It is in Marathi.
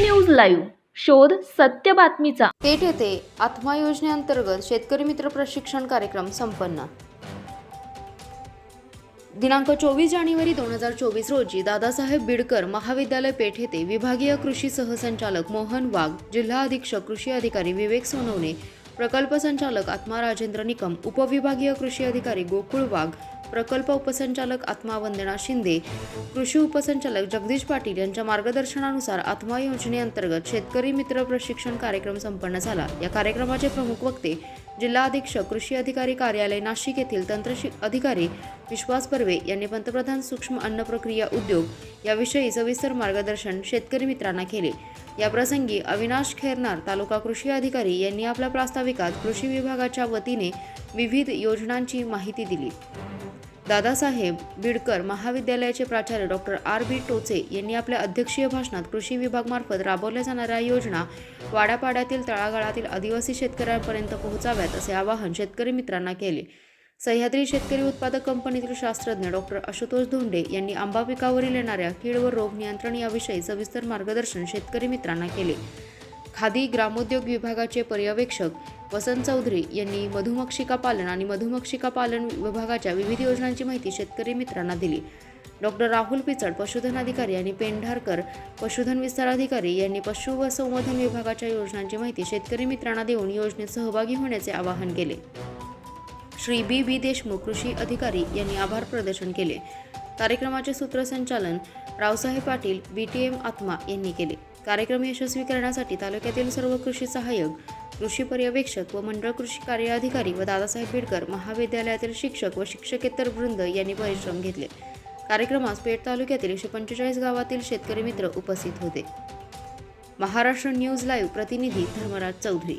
News live. शोध सत्य बातमीचा. पेठ येथे आत्मा योजनेअंतर्गत शेतकरी मित्र प्रशिक्षण कार्यक्रम संपन्न. दिनांक चोवीस जानेवारी दोन हजार चोवीस रोजी दादासाहेब बिडकर महाविद्यालय पेठ येथे विभागीय कृषी सहसंचालक मोहन वाघ जिल्हा अधीक्षक कृषी अधिकारी विवेक सोनवणे प्रकल्प संचालक आत्मा राजेंद्र निकम उपविभागीय कृषी अधिकारी गोकुळ वाघ प्रकल्प उपसंचालक आत्मा वंदना शिंदे कृषी उपसंचालक जगदीश पाटील यांच्या मार्गदर्शनानुसार आत्मा योजनेअंतर्गत शेतकरी मित्र प्रशिक्षण कार्यक्रम संपन्न झाला. या कार्यक्रमाचे प्रमुख वक्ते जिल्हा अधीक्षक कृषी अधिकारी कार्यालय नाशिक येथील तंत्र शि- अधिकारी विश्वास बर्वे यांनी पंतप्रधान सूक्ष्म अन्न प्रक्रिया उद्योग याविषयी सविस्तर मार्गदर्शन शेतकरी मित्रांना केले. याप्रसंगी अविनाश खैरनार तालुका कृषी अधिकारी यांनी आपल्या प्रास्ताविकात कृषी विभागाच्या वतीने विविध योजनांची माहिती दिली. दादासाहेब बिडकर महाविद्यालयाचे प्राचार्य डॉक्टर आर बी टोचे यांनी आपल्या अध्यक्षीय भाषणात कृषी विभागमार्फत राबवल्या जाणाऱ्या योजना वाड्यापाड्यातील तळागाळातील आदिवासी शेतकऱ्यांपर्यंत पोहोचाव्यात असे आवाहन शेतकरी मित्रांना केले. सह्याद्री शेतकरी उत्पादक कंपनीतील शास्त्रज्ञ डॉक्टर आशुतोष धोंडे यांनी आंबा पिकावरील येणाऱ्या कीड व रोग नियंत्रण याविषयी सविस्तर मार्गदर्शन शेतकरी मित्रांना केले. खादी ग्रामोद्योग विभागाचे पर्यवेक्षक वसंत चौधरी यांनी मधुमक्षिका पालन आणि मधुमक्षिका पालन विभागाच्या विविध योजनांची माहिती शेतकरी मित्रांना दिली. डॉक्टर राहुल पिचड पशुधन अधिकारी आणि पेंढारकर पशुधन विस्तार अधिकारी यांनी पशु व संवर्धन विभागाच्या योजनांची माहिती शेतकरी मित्रांना देऊन योजनेत सहभागी होण्याचे आवाहन केले. श्री बी. बी देशमुख कृषी अधिकारी यांनी आभार प्रदर्शन केले. कार्यक्रमाचे सूत्रसंचालन Raosaheb Patil B T. M. ATMA यांनी केले. कार्यक्रम यशस्वी करण्यासाठी तालुक्यातील सर्व कृषी सहाय्यक कृषी पर्यवेक्षक व मंडळ कृषी कार्य अधिकारी व दादासाहेब बिडकर महाविद्यालयातील शिक्षक व शिक्षकेतर वृंद यांनी परिश्रम घेतले. कार्यक्रमास पेठ तालुक्यातील एकशे पंचेचाळीस गावातील शेतकरी मित्र उपस्थित होते. महाराष्ट्र न्यूज लाईव्ह प्रतिनिधी धर्मराज चौधरी.